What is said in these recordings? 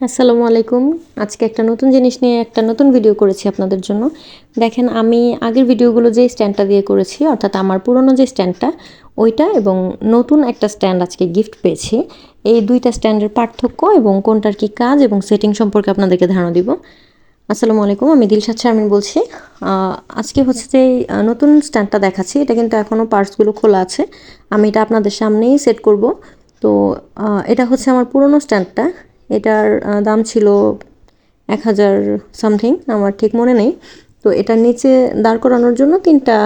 আসসালামু আলাইকুম। আজকে একটা নতুন জিনিস নিয়ে একটা নতুন ভিডিও করেছি আপনাদের জন্য। দেখেন, আমি আগের ভিডিওগুলো যে স্ট্যান্ডটা দিয়ে করেছি, অর্থাৎ আমার পুরনো যে স্ট্যান্ডটা ওইটা এবং নতুন একটা স্ট্যান্ড আজকে গিফট পেয়েছি। এই দুইটা স্ট্যান্ডের পার্থক্য এবং কোনটার কি কাজ এবং সেটিং সম্পর্কে আপনাদেরকে ধারণা দিব। আসসালামু আলাইকুম, আমি দিলশাদ শারমিন বলছি। আজকে হচ্ছে যে নতুন স্ট্যান্ডটা দেখাচ্ছি। এটা কিন্তু এখনও পার্টসগুলো খোলা আছে। আমি এটা আপনাদের সামনেই সেট করব। তো এটা হচ্ছে আমার পুরনো স্ট্যান্ডটা এটার দাম ছিল এক হাজার সামথিং, আমার ঠিক মনে নেই। তো এটার নিচে দাঁড় করানোর জন্য তিনটা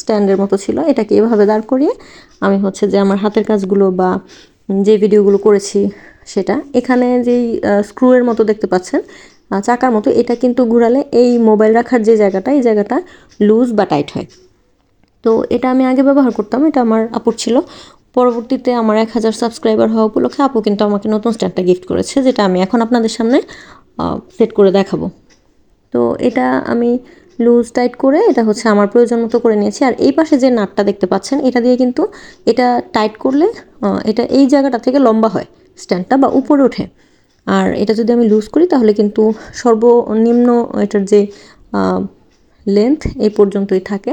স্ট্যান্ডের মতো ছিল। এটাকে এভাবে দাঁড় করিয়ে আমি হচ্ছে যে আমার হাতের কাজগুলো বা যে ভিডিওগুলো করেছি সেটা। এখানে যেই স্ক্রুয়ের মতো দেখতে পাচ্ছেন চাকার মতো, এটা কিন্তু ঘুরালে এই মোবাইল রাখার যে জায়গাটা, এই জায়গাটা লুজ বা টাইট হয়। তো এটা আমি আগে ব্যবহার করতাম, এটা আমার আপুর ছিল। পরবর্তীতে আমার এক হাজার সাবস্ক্রাইবার হওয়া উপলক্ষে আপু কিন্তু আমাকে নতুন স্ট্যান্ডটা গিফট করেছে, যেটা আমি এখন আপনাদের সামনে সেট করে দেখাবো। তো এটা আমি লুজ টাইট করে এটা হচ্ছে আমার প্রয়োজন মতো করে নিয়েছি। আর এই পাশে যে নাটটা দেখতে পাচ্ছেন, এটা দিয়ে কিন্তু এটা টাইট করলে এটা এই জায়গাটা থেকে লম্বা হয় স্ট্যান্ডটা বা উপরে ওঠে। আর এটা যদি আমি লুজ করি, তাহলে কিন্তু সর্বনিম্ন এটার যে লেন্থ এই পর্যন্তই থাকে।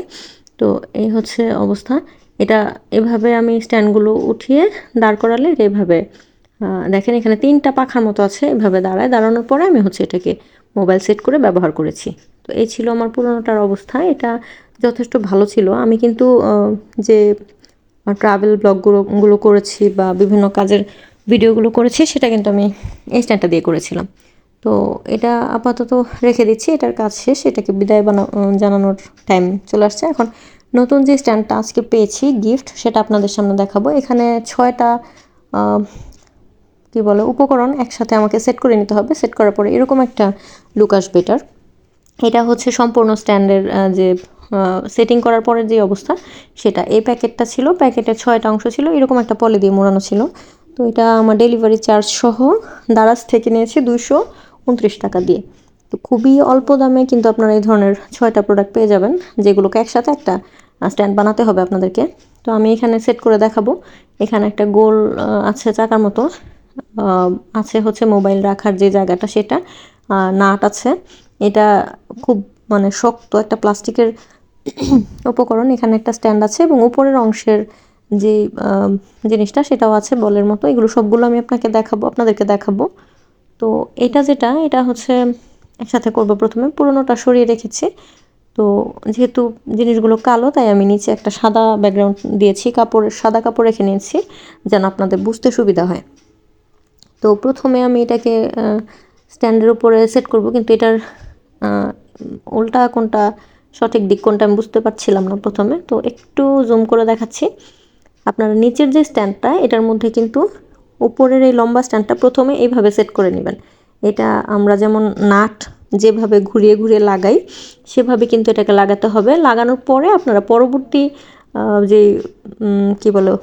তো এই হচ্ছে অবস্থা। এটা এভাবে আমি স্ট্যান্ডগুলো উঠিয়ে দাঁড় করালে এভাবে দেখেন এখানে তিনটা পাখার মতো আছে, এভাবে দাঁড়ায়। দাঁড়ানোর পরে আমি হচ্ছে এটাকে মোবাইল সেট করে ব্যবহার করেছি। তো এই ছিল আমার পুরোনোটার অবস্থা। এটা যথেষ্ট ভালো ছিল। আমি কিন্তু যে ট্রাভেল ব্লগগুলো গুলো করেছি বা বিভিন্ন কাজের ভিডিওগুলো করেছি, সেটা কিন্তু আমি এই স্ট্যান্ডটা দিয়ে করেছিলাম। তো এটা আপাতত রেখে দিচ্ছি। এটার কাজ শেষ। এটাকে বিদায় বানা, জানানোর টাইম চলে আসছে। এখন নতুন যে স্ট্যান্ডটা আজকে পেয়েছি, গিফট, সেটা আপনাদের সামনে দেখাবো। এখানে ছয়টা কী বলে, উপকরণ একসাথে আমাকে সেট করে নিতে হবে। সেট করার পরে এরকম একটা লুক আসবে এটার। এটা হচ্ছে সম্পূর্ণ স্ট্যান্ডের যে সেটিং করার পরের যে অবস্থা, সেটা। এই প্যাকেটটা ছিল প্যাকেটের ছয়টা অংশ ছিল, এরকম একটা পলি দিয়ে মোড়ানো ছিল। তো এটা আমার ডেলিভারি চার্জ সহ দারাজ থেকে নিয়েছি দুশো উনত্রিশ টাকা দিয়ে। তো খুবই অল্প দামে কিন্তু আপনারা এই ধরনের ছয়টা প্রোডাক্ট পেয়ে যাবেন, যেগুলোকে একসাথে একটা স্ট্যান্ড বানাতে হবে আপনাদেরকে। তো আমি এখানে সেট করে দেখাবো। এখানে একটা গোল আছে চাকার মতো। আছে হচ্ছে মোবাইল রাখার যে জায়গাটা, সেটা। নাট আছে। এটা খুব মানে শক্ত একটা প্লাস্টিকের উপকরণ। এখানে একটা স্ট্যান্ড আছে এবং উপরের অংশের যে জিনিসটা, সেটাও আছে বলের মতো। এগুলো সবগুলো আমি আপনাকে দেখাবো, আপনাদেরকে দেখাবো। তো এটা যেটা, এটা হচ্ছে একসাথে করব প্রথমে। পুরোনোটা সরিয়ে রেখেছি। তো যেহেতু জিনিসগুলো কালো, তাই আমি নিচে একটা সাদা ব্যাকগ্রাউন্ড দিয়েছি কাপড়ের সাদা কাপড় রেখে নিয়েছি, যেন আপনাদের বুঝতে সুবিধা হয়। তো প্রথমে আমি এটাকে স্ট্যান্ডের উপরে সেট করব, কিন্তু এটার উল্টা কোনটা সঠিক দিক কোনটা আমি বুঝতে পারছিলাম না প্রথমে। তো একটু জুম করে দেখাচ্ছি। আপনারা নিচের যে স্ট্যান্ডটা, এটার মধ্যে কিন্তু উপরের এই লম্বা স্ট্যান্ডটা প্রথমে এইভাবে সেট করে নেবেন। এটা আমরা যেমন নাট যেভাবে ঘুরিয়ে ঘুরিয়ে লাগাই, সেভাবে কিন্তু এটাকে লাগাতে হবে। লাগানোর পরে আপনারা পরবর্তী যে কি বলো,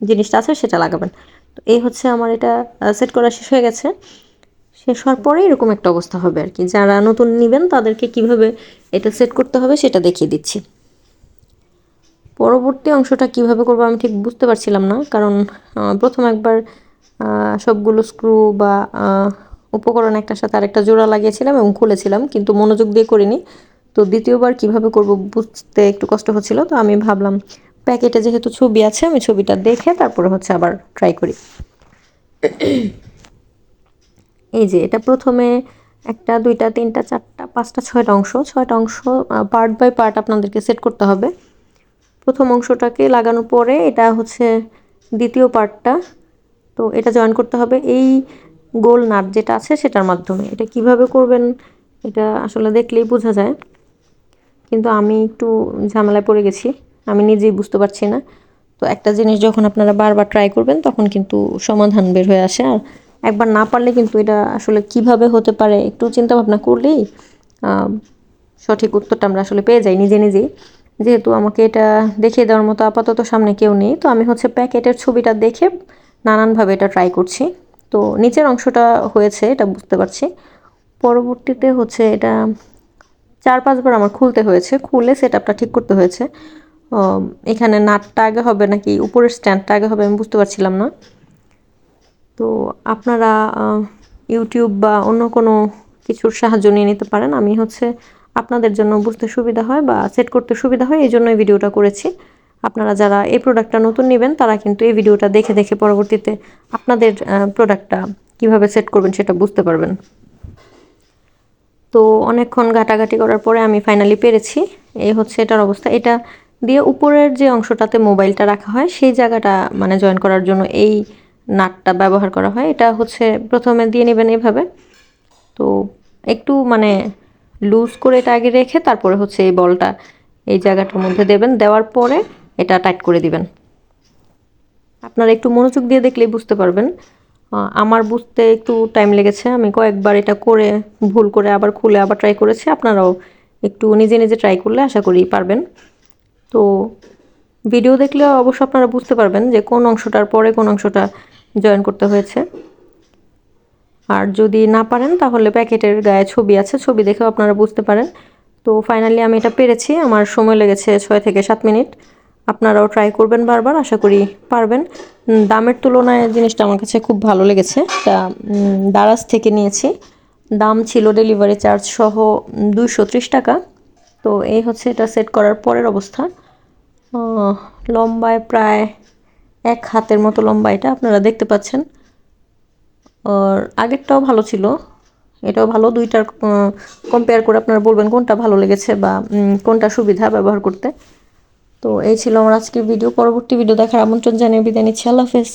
জিনিসটা আছে সেটা লাগাবেন। তো এই হচ্ছে আমার এটা সেট করা শেষ হয়ে গেছে। শেষ হওয়ার পরে এরকম একটা অবস্থা হবে আর কি। যারা নতুন নেবেন, তাদেরকে কীভাবে এটা সেট করতে হবে সেটা দেখিয়ে দিচ্ছি। পরবর্তী অংশটা কীভাবে করব আমি ঠিক বুঝতে পারছিলাম না, কারণ প্রথম একবার সবগুলো স্ক্রু বা উপকরণ একটার সাথে আরেকটা জোড়া লাগিয়েছিলাম এবং খুলেছিলাম, কিন্তু মনোযোগ দিয়ে করিনি। তো দ্বিতীয়বার কীভাবে করব বুঝতে একটু কষ্ট হচ্ছিল, তো আমি ভাবলাম প্যাকেটে যেহেতু ছবি আছে, আমি ছবিটা দেখে তারপরে হচ্ছে আবার ট্রাই করি। এই যে এটা প্রথমে একটা, দুইটা, তিনটা, চারটা, পাঁচটা, ছয়টা অংশ। ছয়টা অংশ পার্ট বাই পার্ট আপনাদেরকে সেট করতে হবে। প্রথম অংশটাকে লাগানোর পরে এটা হচ্ছে দ্বিতীয় পার্টটা তো এটা জয়েন করতে হবে। এই গোল নাট যেটা আছে সেটার মাধ্যমে। এটা কীভাবে করবেন এটা আসলে দেখলেই বোঝা যায়। কিন্তু আমি একটু ঝামেলায় পড়ে গেছি। আমি নিজেই বুঝতে পারছি না। তো একটা জিনিস যখন আপনারা বারবার ট্রাই করবেন, তখন কিন্তু সমাধান বের হয়ে আসে। আর একবার না পারলে কিন্তু এটা আসলে কীভাবে হতে পারে একটু চিন্তা ভাবনা করলেই সঠিক উত্তরটা আমরা আসলে পেয়ে যাই নিজে নিজেই। যেহেতু আমাকে এটা দেখিয়ে দেওয়ার মতো আপাতত সামনে কেউ নেই। তো আমি হচ্ছে প্যাকেটের ছবিটা দেখে নানানভাবে এটা ট্রাই করছি। তো নিচের অংশটা হয়েছে, এটা বুঝতে পারছি। পরবর্তীতে হচ্ছে এটা চার পাঁচবার আমার খুলতে হয়েছে, খুলে সেট আপটা ঠিক করতে হয়েছে। এখানে নাটটা আগে হবে নাকি উপরের স্ট্যান্ডটা আগে হবে আমি বুঝতে পারছিলাম না। তো আপনারা ইউটিউব বা অন্য কোনো কিছুর সাহায্য নিয়ে নিতে পারেন। আমি হচ্ছে আপনাদের জন্য বুঝতে সুবিধা হয় বা সেট করতে সুবিধা হয়, এই জন্যই ভিডিওটা করেছি। আপনারা যারা এই প্রোডাক্টটা নতুন নেবেন, তারা কিন্তু এই ভিডিওটা দেখে দেখে পরবর্তীতে আপনাদের প্রোডাক্টটা কীভাবে সেট করবেন সেটা বুঝতে পারবেন। তো অনেকক্ষণ ঘাটাঘাটি করার পরে আমি ফাইনালি পেরেছি। এই হচ্ছে এটার অবস্থা। এটা দিয়ে উপরের যে অংশটাতে মোবাইলটা রাখা হয়, সেই জায়গাটা মানে জয়েন করার জন্য এই নাটটা ব্যবহার করা হয়। এটা হচ্ছে প্রথমে দিয়ে নেবেন এভাবে। তো একটু মানে লুজ করে এটা আগে রেখে তারপরে হচ্ছে এই বলটা এই জায়গাটার মধ্যে দেবেন। দেওয়ার পরে এটা টাইট করে দিবেন। আপনারা একটু মনোযোগ দিয়ে দেখলেই বুঝতে পারবেন। আমার বুঝতে একটু টাইম লেগেছে। আমি কয়েকবার এটা করে, ভুল করে আবার খুলে আবার ট্রাই করেছি। আপনারাও একটু নিজে নিজে ট্রাই করলে আশা করি পারবেন। তো ভিডিও দেখলে অবশ্য আপনারা বুঝতে পারবেন যে কোন অংশটার পরে কোন অংশটা জয়েন করতে হয়েছে। আর যদি না পারেন, তাহলে প্যাকেটের গায়ে ছবি আছে। ছবি দেখেও আপনারা বুঝতে পারেন। তো ফাইনালি আমি এটা পেরেছি। আমার সময় লেগেছে ছয় থেকে সাত মিনিট। আপনারাও ট্রাই করবেন বারবার, আশা করি পারবেন। দামের তুলনায় জিনিসটা আমার কাছে খুব ভালো লেগেছে। এটা দারাজ থেকে নিয়েছি। দাম ছিল ডেলিভারি চার্জ সহ দুইশো ত্রিশ টাকা। তো এই হচ্ছে এটা সেট করার পরের অবস্থা। লম্বায় প্রায় এক হাতের মতো লম্বা এটা আপনারা দেখতে পাচ্ছেন। আর আগেরটাও ভালো ছিল। এটাও ভালো। দুইটার কম্পেয়ার করে আপনারা বলবেন কোনটা ভালো লেগেছে বা কোনটা সুবিধা ব্যবহার করতে। তো এই ছিল আমার আজকের ভিডিও পরবর্তী ভিডিও দেখার আমন্ত্রণ জানিয়ে বিদায় নিচ্ছি। আল্লাহ হাফেজ।